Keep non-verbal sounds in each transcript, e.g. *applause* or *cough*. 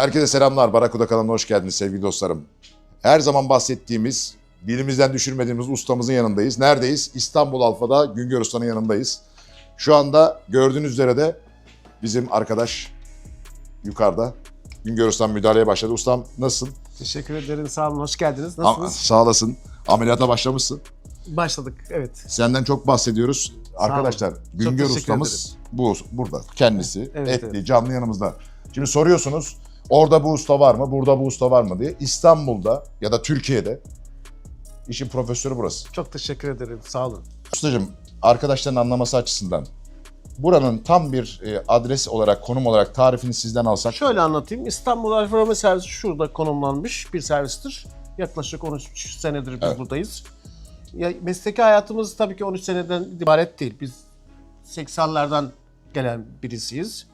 Herkese selamlar. Barakuda kanalına hoş geldiniz sevgili dostlarım. Her zaman bahsettiğimiz, bilimizden düşürmediğimiz ustamızın yanındayız. Neredeyiz? İstanbul Alfa'da Güngör Usta'nın yanındayız. Şu anda gördüğünüz üzere de bizim arkadaş yukarıda. Güngör Usta'm müdahaleye başladı. Ustam nasılsın? Teşekkür ederim. Sağ olun. Hoş geldiniz. Am- Nasılsınız? sağ olasın. Ameliyata başlamışsın. Başladık. Evet. Senden çok bahsediyoruz. Arkadaşlar Güngör ustamız bu burada. Kendisi Evet, etli evet. canlı yanımızda. Şimdi soruyorsunuz orada bu usta var mı? Burada bu usta var mı diye. İstanbul'da ya da Türkiye'de işin profesörü burası. Çok teşekkür ederim. Sağ olun. Ustacığım arkadaşların anlaması açısından buranın tam bir e, adres olarak, konum olarak tarifini sizden alsak. Şöyle anlatayım. İstanbul Alfa Romeo servisi şurada konumlanmış bir servistir. Yaklaşık 13 senedir biz Evet. buradayız. Ya, mesleki hayatımız tabii ki 13 seneden ibaret değil. Biz 80'lerden gelen birisiyiz.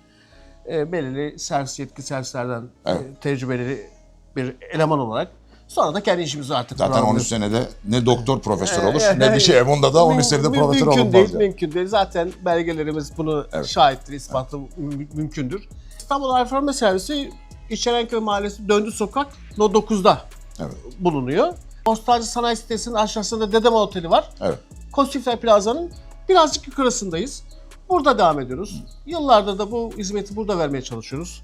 E, belirli servis yetki servislerden e, Evet. tecrübeli bir eleman olarak. Sonra da kendi işimizi artık Zaten kuralım. 13 senede ne doktor profesör olur Ee, ne bir şey. Bunda da 13 Müm- senede müm- profesör mümkün olunmaz. değil, yani. mümkün değil. Zaten belgelerimiz bunu Evet. şahittir, ispatı mü- mümkündür. İstanbul Romeo Servisi İçerenköy Mahallesi Döndü Sokak No 9'da Evet. bulunuyor. Bostancı Sanayi Sitesi'nin aşağısında Dedem Oteli var. Evet. Kostifler Plaza'nın birazcık yukarısındayız. Burada devam ediyoruz. Yıllardır da bu hizmeti burada vermeye çalışıyoruz.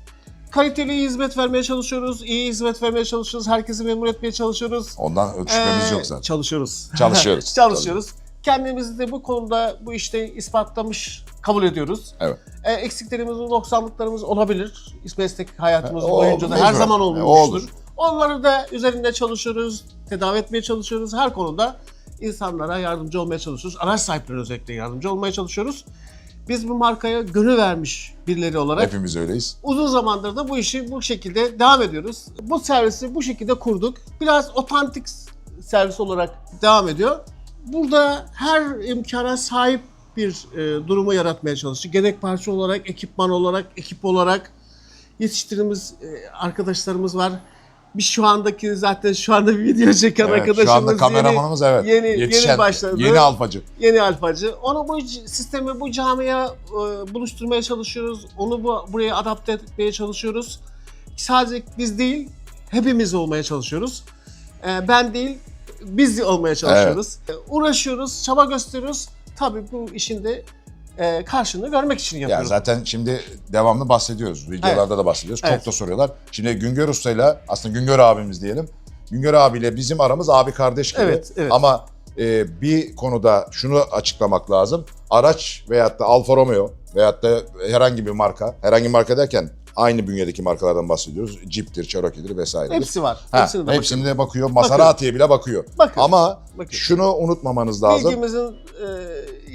Kaliteli hizmet vermeye çalışıyoruz, iyi hizmet vermeye çalışıyoruz, herkesi memnun etmeye çalışıyoruz. Ondan şüphemiz Ee, yok zaten. Çalışıyoruz. Çalışıyoruz. *laughs* çalışıyoruz. Kendimizi de bu konuda bu işte ispatlamış kabul ediyoruz. Evet. Ee, eksiklerimiz, noksanlıklarımız olabilir. Meslek hayatımız E, o boyunca da her mecburen. zaman E, o olmuştur. olur. Onları da üzerinde çalışıyoruz, tedavi etmeye çalışıyoruz. Her konuda insanlara yardımcı olmaya çalışıyoruz. Araç sahiplerine özellikle yardımcı olmaya çalışıyoruz. Biz bu markaya gönül vermiş birileri olarak Hepimiz öyleyiz. uzun zamandır da bu işi bu şekilde devam ediyoruz. Bu servisi bu şekilde kurduk. Biraz otantik servis olarak devam ediyor. Burada her imkana sahip bir e, durumu yaratmaya çalıştık. Gerek parça olarak, ekipman olarak, ekip olarak yetiştirdiğimiz e, arkadaşlarımız var. Biz şu andaki zaten şu anda bir video çeken Evet, arkadaşımız şu anda yeni- kameramanımız evet. yeni- yeni Yetişen, başladı. Yeni alfacı. yeni alfacı. Onu bu sistemi bu camiye e, buluşturmaya çalışıyoruz. Onu bu, buraya adapte etmeye çalışıyoruz. Sadece biz değil, hepimiz olmaya çalışıyoruz. E, ben değil, biz olmaya çalışıyoruz. E, uğraşıyoruz, çaba gösteriyoruz. Tabii bu işin de e, karşılığını görmek için Ya yapıyoruz. zaten şimdi devamlı bahsediyoruz. Videolarda da bahsediyoruz. Evet. Çok da soruyorlar. Şimdi Güngör Usta'yla aslında Güngör abimiz diyelim. Güngör abiyle bizim aramız abi kardeş gibi. Evet, evet. Ama e, bir konuda şunu açıklamak lazım. Araç veyahut da Alfa Romeo veyahut da herhangi bir marka, herhangi bir marka derken aynı bünyedeki markalardan bahsediyoruz. Jeep'tir, Cherokee'dir vesaire. Hepsi var. Ha, Hepsine de hepsine de bakıyor. Maserati'ye bile bakıyor. Bakın. Ama Bakın. şunu unutmamanız lazım. Bilgimizin e,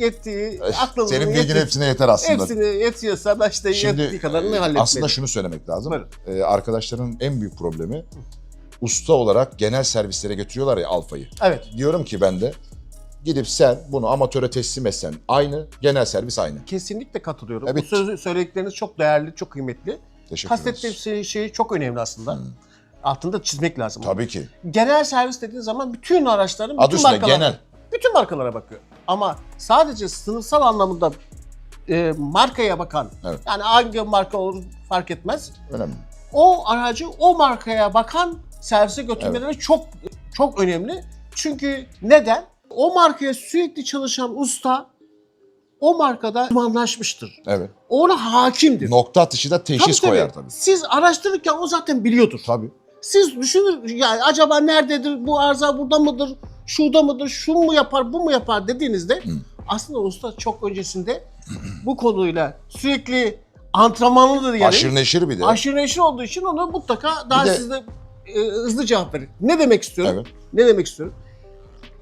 yettiği, aklımızın Senin bilgin yettiği, hepsine yeter aslında. hepsini yetiyorsa da işte yettiği kadarını e, halletmeli. aslında şunu söylemek lazım. Ee, arkadaşların en büyük problemi usta olarak genel servislere götürüyorlar ya Alfa'yı. Evet. Diyorum ki ben de gidip sen bunu amatöre teslim etsen aynı, genel servis aynı. Kesinlikle katılıyorum. Evet. Bu sözü söyledikleriniz çok değerli, çok kıymetli. Teşekkür Kastettiğim ederiz. şey, şey çok önemli aslında. Hmm. Altında çizmek lazım. Tabii ki. Genel servis dediğin zaman bütün araçların bütün Adı üstünde markalara, genel. bütün markalara bakıyor. Ama sadece sınıfsal anlamında e, markaya bakan, Evet. yani hangi marka olur fark etmez. Önemli. O aracı o markaya bakan servise götürmeleri çok çok önemli. Çünkü neden? O markaya sürekli çalışan usta o markada uzmanlaşmıştır. Evet. Ona hakimdir. Nokta atışı da teşhis Tabii, koyar tabii. Siz araştırırken o zaten biliyordur. Tabii. Siz düşünür yani acaba nerededir, bu arıza burada mıdır, şurada mıdır, şu mu yapar, bu mu yapar dediğinizde aslında usta çok öncesinde bu konuyla sürekli antrenmanlıdır yani. Aşırı neşir bir de. Aşırı neşir olduğu için onu mutlaka daha de- sizde e, hızlı cevap verir. Ne demek istiyorum? Evet. Ne demek istiyorum?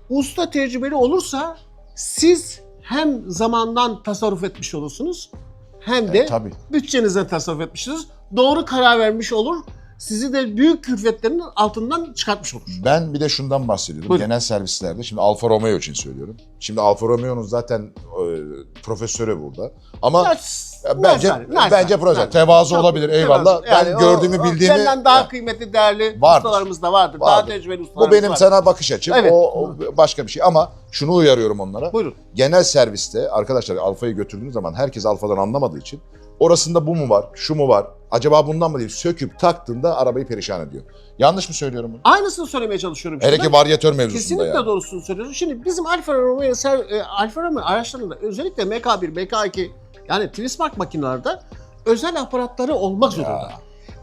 Usta tecrübeli olursa siz hem zamandan tasarruf etmiş olursunuz hem de E, tabii. bütçenizden tasarruf etmişsiniz. Doğru karar vermiş olur. Sizi de büyük külfetlerin altından çıkartmış olur. Ben bir de şundan bahsediyorum. Buyurun. Genel servislerde, şimdi Alfa Romeo için söylüyorum. Şimdi Alfa Romeo'nun zaten e, profesörü burada. Ama Ya, Ya bence naçizane, bence proje naçizane. tevazu Çok- olabilir eyvallah. Yani ben o- gördüğümü o bildiğimi Senden daha Ya, kıymetli, değerli Vardır. ustalarımız da vardır. Vardır. Daha tecrübeli bu ustalarımız benim var. sana bakış açım. Evet. O, o başka bir şey ama şunu uyarıyorum onlara. Buyurun. Genel serviste arkadaşlar Alfa'yı götürdüğünüz zaman herkes Alfa'dan anlamadığı için orasında bu mu var, şu mu var, acaba bundan mı değil söküp taktığında arabayı perişan ediyor. Yanlış mı söylüyorum bunu? Aynısını söylemeye çalışıyorum. Hele ki varyatör mevzusunda Kesinlikle yani. doğrusunu söylüyorsun. Şimdi bizim Alfa Romeo, e, Alfa Romeo araçlarında özellikle MK1, MK2 yani Twismark makinelerde özel aparatları olmak zorunda.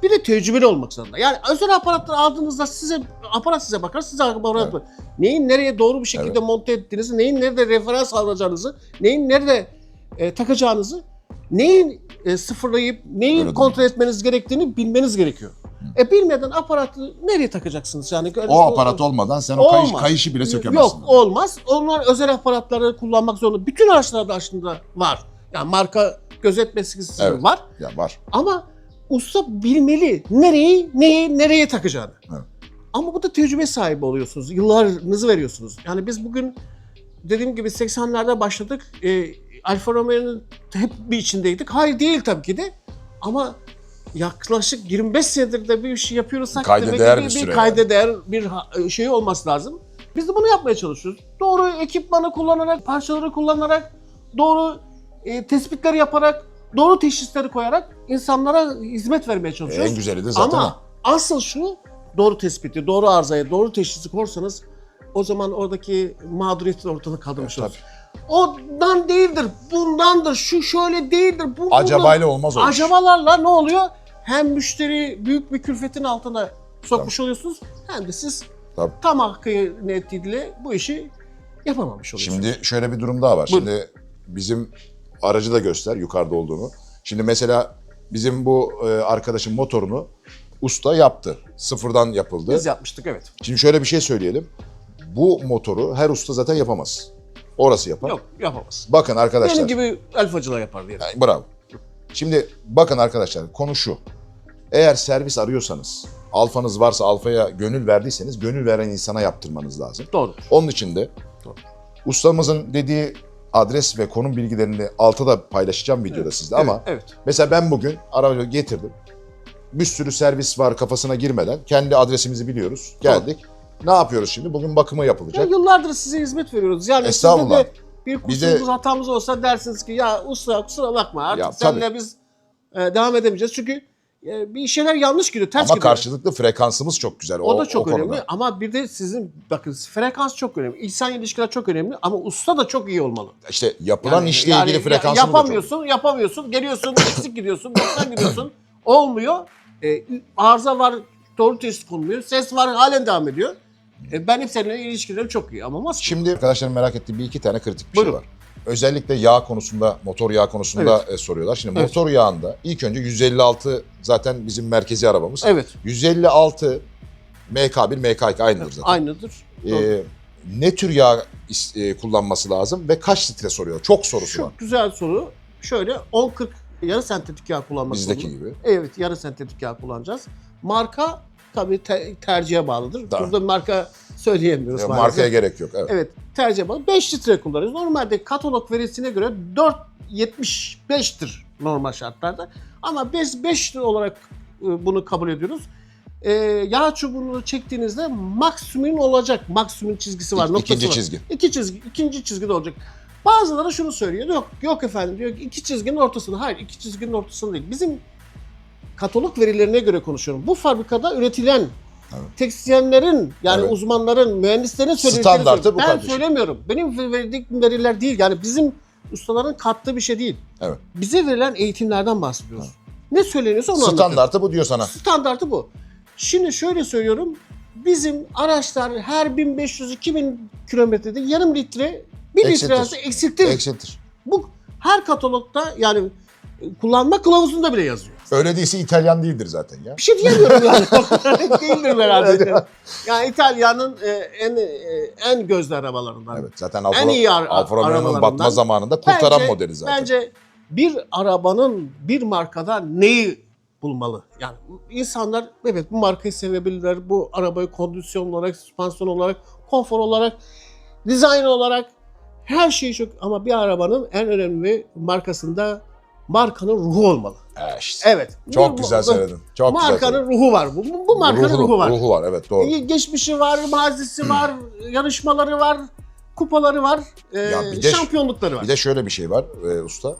Bir de tecrübeli olmak zorunda. Yani özel aparatları aldığınızda size aparat size bakar, size aparat Evet. neyin nereye doğru bir şekilde Evet. monte ettiğinizi, neyin nerede referans alacağınızı, neyin nerede e, takacağınızı, neyin e, sıfırlayıp neyin Öyle kontrol etmeniz gerektiğini bilmeniz gerekiyor. E bilmeden aparatı nereye takacaksınız yani? O aparat olmadan sen o kayış, kayışı bile sökemezsin. Yok olmaz. Onlar özel aparatları kullanmak zorunda. Bütün araçlarda aslında var. Yani marka gözetmesi Evet. var. Ya var. Ama usta bilmeli nereyi, neyi, nereye takacağını. Evet. Ama bu da tecrübe sahibi oluyorsunuz. Yıllarınızı veriyorsunuz. Yani biz bugün dediğim gibi 80'lerde başladık. E, Alfa Romeo'nun hep bir içindeydik. Hayır değil tabii ki de. Ama yaklaşık 25 senedir de bir şey yapıyorsak Kayda demek değer bir, bir süre kayda değer bir ha- şey olması lazım. Biz de bunu yapmaya çalışıyoruz. Doğru ekipmanı kullanarak, parçaları kullanarak, doğru e, tespitleri yaparak, doğru teşhisleri koyarak insanlara hizmet vermeye çalışıyoruz. En güzeli de zaten Ama asıl şu doğru tespiti, doğru arızayı, doğru teşhisi korsanız o zaman oradaki mağduriyeti ortadan kaldırmış Evet, olursunuz. Ondan değildir, bundandır, şu şöyle değildir, bu bundan. Acabayla olmaz o iş. Acabalarla ne oluyor? Hem müşteri büyük bir külfetin altına sokmuş oluyorsunuz hem de siz Tabii. tam hakkı niyetiyle bu işi yapamamış oluyorsunuz. Şimdi şöyle bir durum daha var. Buyurun. Şimdi bizim aracı da göster yukarıda olduğunu. Şimdi mesela bizim bu e, arkadaşın motorunu usta yaptı. Sıfırdan yapıldı. Biz yapmıştık evet. Şimdi şöyle bir şey söyleyelim. Bu motoru her usta zaten yapamaz. Orası yapar. Yok yapamaz. Bakın arkadaşlar. Benim gibi alfacılar yapar diye. Yani bravo. Şimdi bakın arkadaşlar konu şu. Eğer servis arıyorsanız, alfanız varsa alfaya gönül verdiyseniz gönül veren insana yaptırmanız lazım. Doğru. Onun için de Doğru. ustamızın dediği adres ve konum bilgilerini altta da paylaşacağım videoda sizde ama Evet. mesela ben bugün aracı getirdim. Bir sürü servis var kafasına girmeden kendi adresimizi biliyoruz. Geldik. Ne yapıyoruz şimdi? Bugün bakımı Ya yapılacak. yıllardır size hizmet veriyoruz. Yani sizde Estağfurullah. de bir kusurumuz, de- hatamız olsa dersiniz ki ya usta kusura bakma artık Ya, seninle biz e, devam edemeyeceğiz. Çünkü bir şeyler yanlış gidiyor, ters Ama gidiyor. karşılıklı frekansımız çok güzel. O, da çok o önemli konuda. ama bir de sizin bakın frekans çok önemli. İnsan ilişkiler çok önemli ama usta da çok iyi olmalı. İşte yapılan Yani- işle yani ilgili frekansımız da çok Yapamıyorsun, yapamıyorsun. Geliyorsun, *laughs* eksik gidiyorsun, doksan gidiyorsun. Olmuyor. E, arıza var, doğru test konuluyor. Ses var, halen devam ediyor. E, benim seninle ilişkilerim çok iyi ama maske. Şimdi arkadaşların merak ettiği bir iki tane kritik bir Buyurun. şey var. Özellikle yağ konusunda, motor yağı konusunda e, soruyorlar. Şimdi Evet. motor yağında ilk önce 156 zaten bizim merkezi arabamız. Evet, 156 MK1, MK2 aynıdır zaten. aynıdır. Doğru. Ee, ne tür yağ e, kullanması lazım ve kaç litre soruyor? Çok sorusu var. Çok güzel soru. Şöyle 10-40 yarı sentetik yağ kullanmak Bizdeki zorunda. gibi. Evet, yarı sentetik yağ kullanacağız. Marka tabii te- tercihe bağlıdır. Tamam. Burada marka söyleyemiyoruz Ya, maalesef. markaya gerek yok. Evet. Evet, tercihe bağlı. 5 litre kullanıyoruz. Normalde katalog verisine göre 4.75'tir normal şartlarda. Ama biz 5 litre olarak e, bunu kabul ediyoruz. E, yağ çubuğunu çektiğinizde maksimum olacak. Maksimum çizgisi var. İk- ikinci var. çizgi. İki çizgi, ikinci çizgide olacak. Bazıları şunu söylüyor. Yok, yok efendim diyor. iki çizginin ortasında. Hayır, iki çizginin ortasında değil. Bizim katalog verilerine göre konuşuyorum. Bu fabrikada üretilen. Teknisyenlerin yani Evet. uzmanların, mühendislerin Standartı söylüyorum. bu Ben kardeşim. söylemiyorum. Benim verdiğim veriler değil. Yani bizim ustaların kattığı bir şey değil. Evet. Bize verilen eğitimlerden bahsediyoruz. Ne söyleniyorsa onu. Standartı bu diyor sana. Standartı bu. Şimdi şöyle söylüyorum. Bizim araçlar her 1500-2000 kilometrede yarım litre, bir litre Eksiltir. arası eksiltir. Eksiltir. Bu her katalogda yani kullanma kılavuzunda bile yazıyor. Öyle değilse İtalyan değildir zaten ya. Bir şey diyemiyorum yani. *laughs* Değildir herhalde. yani İtalya'nın e, en e, en gözde arabalarından. Evet zaten Alfa, En iyi ar- Alfa Romeo'nun batma zamanında kurtaran Bence- modeli zaten. Bence bir arabanın bir markada neyi bulmalı? Yani insanlar evet bu markayı sevebilirler. Bu arabayı kondisyon olarak, süspansiyon olarak, konfor olarak, dizayn olarak her şeyi çok ama bir arabanın en önemli markasında markanın ruhu olmalı. E işte. Evet. Çok Bu- güzel bu- söyledin. Çok güzel markanın ruhu var. Bu, bu, markanın Ruhu- ruhu var. Ruhu var evet doğru. İyi, Geçmişi var, mazisi var, yarışmaları var, kupaları var, e, Ya bir de- şampiyonlukları var. Bir de şöyle bir şey var e, usta.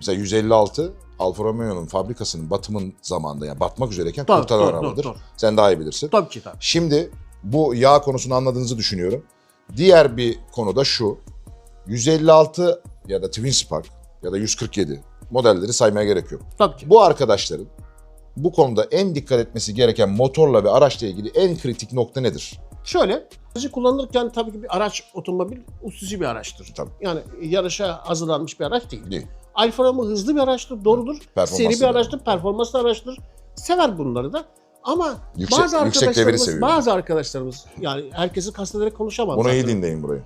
Mesela 156 Alfa Romeo'nun fabrikasının batımın zamanında yani batmak üzereyken kurtaran doğru, arabadır. doğru, doğru. Sen daha iyi bilirsin. Tabii ki tabii. Şimdi bu yağ konusunu anladığınızı düşünüyorum. Diğer bir konu da şu. 156 ya da Twin Spark ya da 147 modelleri saymaya gerek yok. Tabii ki. Bu arkadaşların bu konuda en dikkat etmesi gereken motorla ve araçla ilgili en kritik nokta nedir? Şöyle, aracı kullanırken tabii ki bir araç otomobil usucu bir araçtır. Tabii. Yani yarışa hazırlanmış bir araç değil. Değil. Alfa Romeo hızlı bir araçtır, doğrudur. Seri bir araçtır, performanslı araçtır. Sever bunları da. Ama Yüksek- bazı yüksek arkadaşlarımız, bazı arkadaşlarımız yani herkesi kastederek konuşamam. Bunu iyi dinleyin burayı.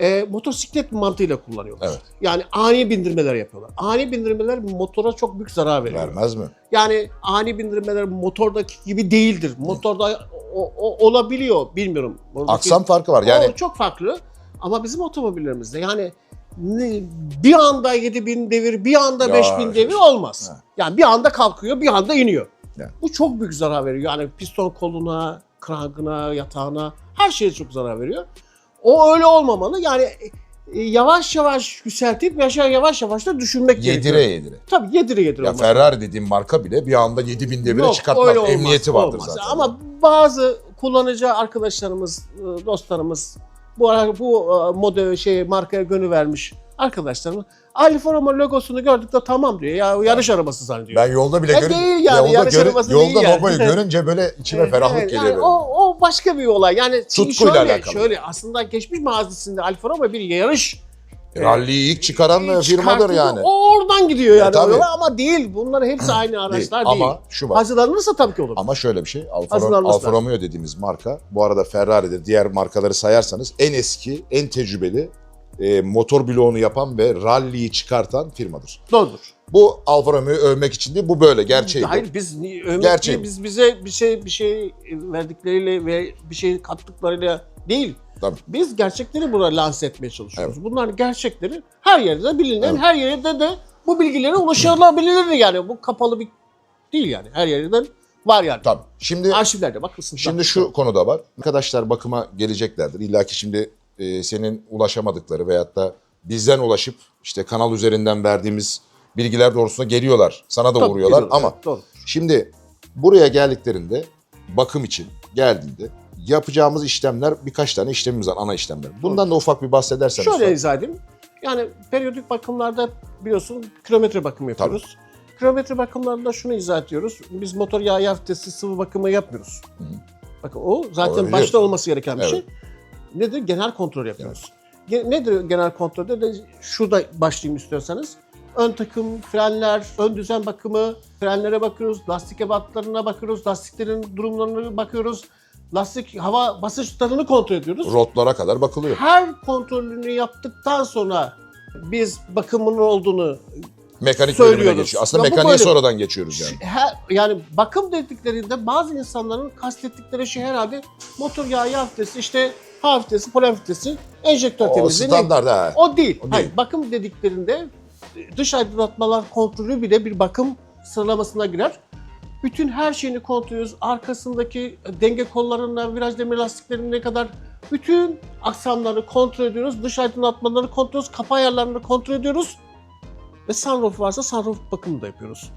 E, motosiklet mantığıyla kullanıyorlar. Evet. Yani ani bindirmeler yapıyorlar. Ani bindirmeler motora çok büyük zarar veriyor. Vermez mi? Yani ani bindirmeler motordaki gibi değildir. Motorda o, o- olabiliyor bilmiyorum. Oradaki- Aksam farkı var. Yani O çok farklı. Ama bizim otomobillerimizde yani bir anda 7000 devir, bir anda Ya, 5000 devir olmaz. Ha. Yani bir anda kalkıyor, bir anda iniyor. Yani. Bu çok büyük zarar veriyor. Yani piston koluna, krankına, yatağına her şeye çok zarar veriyor. O öyle olmamalı. Yani e, yavaş yavaş yükseltip yaşa yavaş yavaş da düşünmek yedire gerekiyor. yedire. Tabii yedire yedire Ya olmalı. Ferrari dediğim marka bile bir anda 7000 devire Yok, çıkartmaz. öyle olmaz, Emniyeti vardır olmaz. zaten. Ama bazı kullanıcı arkadaşlarımız, e, dostlarımız bu ara bu e, model şey markaya gönül vermiş arkadaşlarımız Alfa Romeo logosunu gördük de tamam diyor. Ya yarış arabası zannediyor. Ben yolda bile E görün, değil yani, yolda, yarış görün- arabası yolda değil yani. logoyu *laughs* görünce böyle içime Evet, ferahlık evet. geliyor. Yani o, o başka bir olay. Yani Tutkuyla şöyle, alakalı. şöyle aslında geçmiş mazisinde Alfa Romeo bir yarış Rally'yi ilk çıkaran ilk firmadır yani. O oradan gidiyor yani. tabii. o yola ama değil. Bunların hepsi *clears throat* aynı Değil. araçlar değil. Ama şu var. Hazırlanırsa tabii ki olur. Ama şöyle bir şey. Alfa, Alfa. Romeo dediğimiz marka bu arada Ferrari'dir. Diğer markaları sayarsanız en eski, en tecrübeli e, motor bloğunu yapan ve rally'yi çıkartan firmadır. Doğrudur. Bu Alfa Romeo'yu övmek için değil. Bu böyle gerçeği. Hayır biz övmek Gerçeği değil, biz bize bir şey bir şey verdikleriyle ve bir şey kattıklarıyla değil. Tabii. Biz gerçekleri burada lanse etmeye çalışıyoruz. Bunlar gerçekleri her yerde bilinen, Evet. her yerde de bu bilgilere ulaşılabilir yani. Bu kapalı bir değil yani. Her yerden var yani. Tabii. Şimdi Arşivlerde bakılsın. Şimdi şu konuda var. Arkadaşlar bakıma geleceklerdir. İlla ki şimdi e, senin ulaşamadıkları veyahut da bizden ulaşıp işte kanal üzerinden verdiğimiz bilgiler doğrultusunda geliyorlar. Sana da Tabii, uğruyorlar geliyorlar, ama evet, doğru. şimdi buraya geldiklerinde bakım için geldiğinde yapacağımız işlemler birkaç tane işlemimiz var ana işlemler. Bundan da ufak bir bahsedersen. Şöyle usta. izah edeyim. Yani periyodik bakımlarda biliyorsun kilometre bakımı yapıyoruz. Kilometre bakımlarında şunu izah ediyoruz. Biz motor yağı yaftesi sıvı bakımı yapmıyoruz. Hı. Bakın o zaten Olabilir. başta olması gereken bir Evet. şey. Nedir? Genel kontrol yapıyoruz. Ge- Nedir genel kontrolde? De şurada başlayayım istiyorsanız. Ön takım, frenler, ön düzen bakımı, frenlere bakıyoruz, lastik ebatlarına bakıyoruz, lastiklerin durumlarına bakıyoruz. Lastik hava basınçlarını kontrol ediyoruz. Rotlara kadar bakılıyor. Her kontrolünü yaptıktan sonra biz bakımının olduğunu Mekanik bölümüne Söylüyoruz. geçiyor. Aslında Ya mekaniğe böyle. sonradan geçiyoruz yani. her, yani bakım dediklerinde bazı insanların kastettikleri şey herhalde motor yağı haftesi işte H haftesi, pol haftesi, enjektör O temizliği. standart ha. O değil. O değil. Hayır, bakım dediklerinde dış aydınlatmalar kontrolü bile bir bakım sıralamasına girer. Bütün her şeyini kontrol ediyoruz. Arkasındaki denge kollarından viraj demir lastiklerine kadar bütün aksamları kontrol ediyoruz. Dış aydınlatmaları kontrol ediyoruz. Kapı ayarlarını kontrol ediyoruz. Ve sunroof varsa sunroof bakımı da yapıyoruz.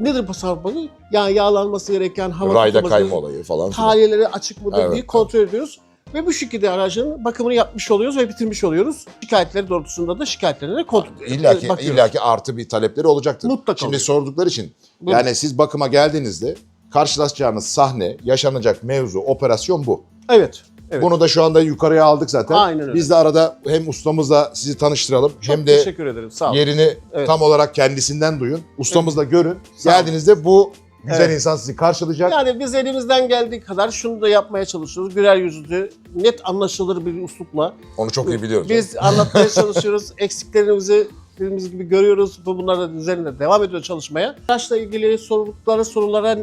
Nedir bu sunroof bakımı? Yani yağlanması gereken hava Rayda tutulması- kayma olayı falan. filan. Taliyeleri açık mıdır Evet, diye kontrol ediyoruz. Ve bu şekilde aracın bakımını yapmış oluyoruz ve bitirmiş oluyoruz. Şikayetleri doğrultusunda da şikayetlerine kontrol İlla ki, bakıyoruz. illa ki artı bir talepleri olacaktır. Mutlaka Şimdi oluyor. sordukları için Buyurun. yani siz bakıma geldiğinizde karşılaşacağınız sahne, yaşanacak mevzu, operasyon bu. Evet. evet. Bunu da şu anda yukarıya aldık zaten. Aynen öyle. Biz de arada hem ustamızla sizi tanıştıralım Çok hem de teşekkür ederim. Sağ olun. yerini Evet. tam olarak kendisinden duyun. Ustamızla görün. Sağ. Geldiğinizde bu güzel Evet. insan sizi karşılayacak. Yani biz elimizden geldiği kadar şunu da yapmaya çalışıyoruz. Güler yüzlü, net anlaşılır bir üslupla. Onu çok iyi biliyoruz. Biz anlatmaya çalışıyoruz. *laughs* Eksiklerimizi dediğimiz gibi görüyoruz. Bu bunların üzerinde devam ediyor çalışmaya. Araçla ilgili sordukları sorulara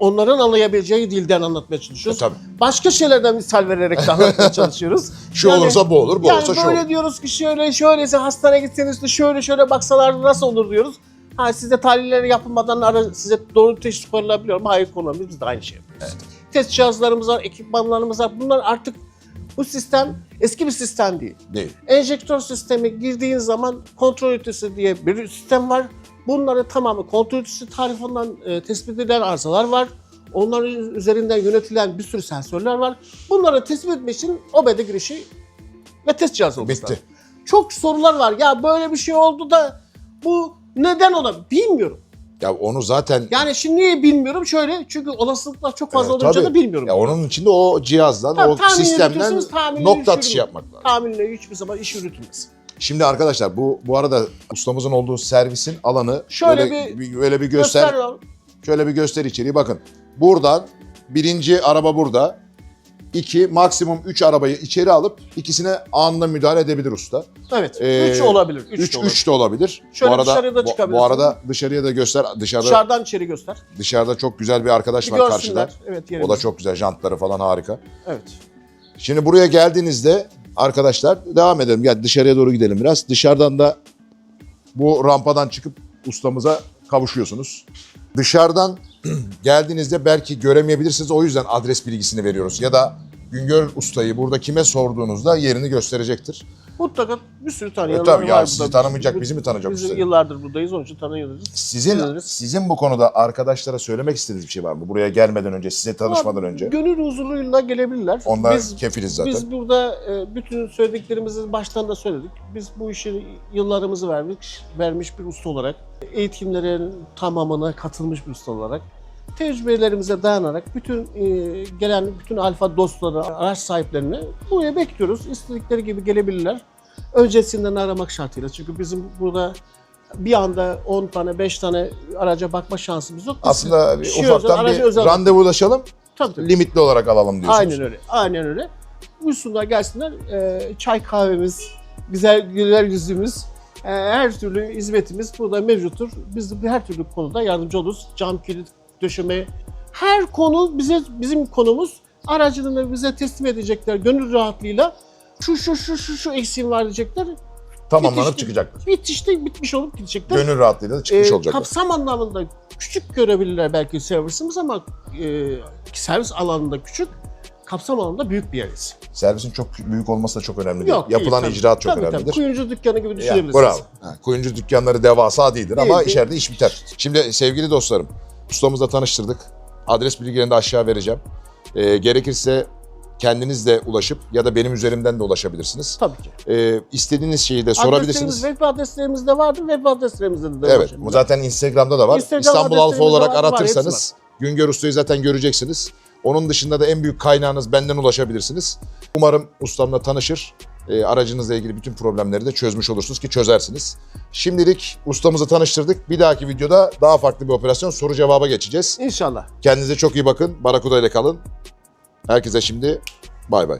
onların anlayabileceği dilden anlatmaya E, çalışıyoruz. tabii. Başka şeylerden misal vererek de anlatmaya *laughs* çalışıyoruz. Şu Yani- olursa bu olur, bu yani olursa şu böyle olur. diyoruz ki şöyle şöylese hastaneye gitseniz de şöyle şöyle baksalar nasıl olur diyoruz. Ha size tahlilleri yapılmadan ara, size doğru teşhis konulabiliyor mu? Hayır konulamıyor. Biz de aynı şey yapıyoruz. Test cihazlarımız var, ekipmanlarımız var. Bunlar artık bu sistem eski bir sistem değil. Değil. Enjektör sistemi girdiğin zaman kontrol ünitesi diye bir sistem var. Bunları tamamı kontrol ünitesi tarafından e, tespit edilen arızalar var. Onların üzerinden yönetilen bir sürü sensörler var. Bunları tespit etmek için OBD girişi ve test cihazı olması Bitti. Çok sorular var. Ya böyle bir şey oldu da bu neden olabilir? Bilmiyorum. Ya onu zaten Yani şimdi niye bilmiyorum? Şöyle çünkü olasılıklar çok fazla Evet, olunca tabii. da bilmiyorum. ya onun için de o cihazdan, Tabii, o sistemden tahminle nokta atışı yürütün. yapmak lazım. Tahminle hiçbir zaman iş yürütülmez. Şimdi arkadaşlar bu bu arada ustamızın olduğu servisin alanı Şöyle böyle bir- böyle bir göster, Göster şöyle bir göster içeriği bakın. Buradan birinci araba burada. İki maksimum üç arabayı içeri alıp ikisine anında müdahale edebilir usta. Evet. Ee, 3 olabilir. 3 3 de olabilir. 3 de olabilir. Şöyle bu arada dışarıya da bu- arada dışarıya da göster. Dışarıda Dışarıdan içeri göster. dışarıda çok güzel bir arkadaş Bir var görsünler. karşıda. Evet O da çok güzel. Jantları falan harika. Evet. Şimdi buraya geldiğinizde arkadaşlar devam edelim. Gel dışarıya doğru gidelim biraz. Dışarıdan da bu rampadan çıkıp ustamıza kavuşuyorsunuz. Dışarıdan *clears throat* geldiğinizde belki göremeyebilirsiniz. O yüzden adres bilgisini veriyoruz. Ya da Güngör Usta'yı burada kime sorduğunuzda yerini gösterecektir. Mutlaka bir sürü E, tanıyanlar tabii ya var sizi burada. tanımayacak, bizi mi tanıyacak Biz yıllardır buradayız onun için tanıyoruz. Sizin sizin bu konuda arkadaşlara söylemek istediğiniz bir şey var mı? Buraya gelmeden önce, size tanışmadan önce. Gönül huzuruyla gelebilirler. Onlar biz, kefiliz zaten. biz burada e, bütün söylediklerimizi baştan da söyledik. Biz bu işi yıllarımızı vermiş, vermiş bir usta olarak, eğitimlerin tamamına katılmış bir usta olarak, tecrübelerimize dayanarak bütün e, gelen bütün alfa dostları, araç sahiplerini buraya bekliyoruz. İstedikleri gibi gelebilirler. Öncesinden aramak şartıyla. Çünkü bizim burada bir anda 10 tane, 5 tane araca bakma şansımız yok. Biz Aslında bir ufaktan bir özel- randevulaşalım, Tabii, tabii. limitli olarak alalım diyorsunuz. Aynen öyle. Aynen öyle. Buyursunlar gelsinler. Ee, çay kahvemiz, güzel güler yüzümüz, e, her türlü hizmetimiz burada mevcuttur. Biz de her türlü konuda yardımcı oluruz. Cam kilit döşeme. Her konu bize bizim konumuz. Aracını bize teslim edecekler gönül rahatlığıyla. Şu şu şu şu şu eksiğim var diyecekler. Tamamlanıp Bitişti. çıkacaktır. Bitişte bitmiş olup gidecekler. Gönül rahatlığıyla da çıkmış Ee, olacaklar. Kapsam anlamında küçük görebilirler belki servisimiz ama e, servis alanında küçük, kapsam alanında büyük bir yeriz. Servisin çok büyük olması da çok önemli değil. Yok, değil, Yapılan tabii. icraat çok tabii, önemlidir. Tabii, kuyumcu dükkanı gibi düşünebilirsiniz. bravo. Ha, kuyumcu dükkanları devasa değildir Değil, ama değil. içeride iş biter. Şimdi sevgili dostlarım, ustamızla tanıştırdık. Adres bilgilerini de aşağı vereceğim. Ee, gerekirse kendiniz de ulaşıp ya da benim üzerimden de ulaşabilirsiniz. Tabii ki. Ee, istediğiniz şeyi de Adreslerimiz, sorabilirsiniz. web adreslerimiz de vardır, web adreslerimizde de Evet, bu zaten Instagram'da da var. Instagram İstanbul Alfa olarak var, var, aratırsanız Güngör Usta'yı zaten göreceksiniz. Onun dışında da en büyük kaynağınız benden ulaşabilirsiniz. Umarım ustamla tanışır. E, aracınızla ilgili bütün problemleri de çözmüş olursunuz ki çözersiniz. Şimdilik ustamızı tanıştırdık. Bir dahaki videoda daha farklı bir operasyon soru cevaba geçeceğiz. İnşallah. Kendinize çok iyi bakın. Barakuda ile kalın. Herkese şimdi bay bay.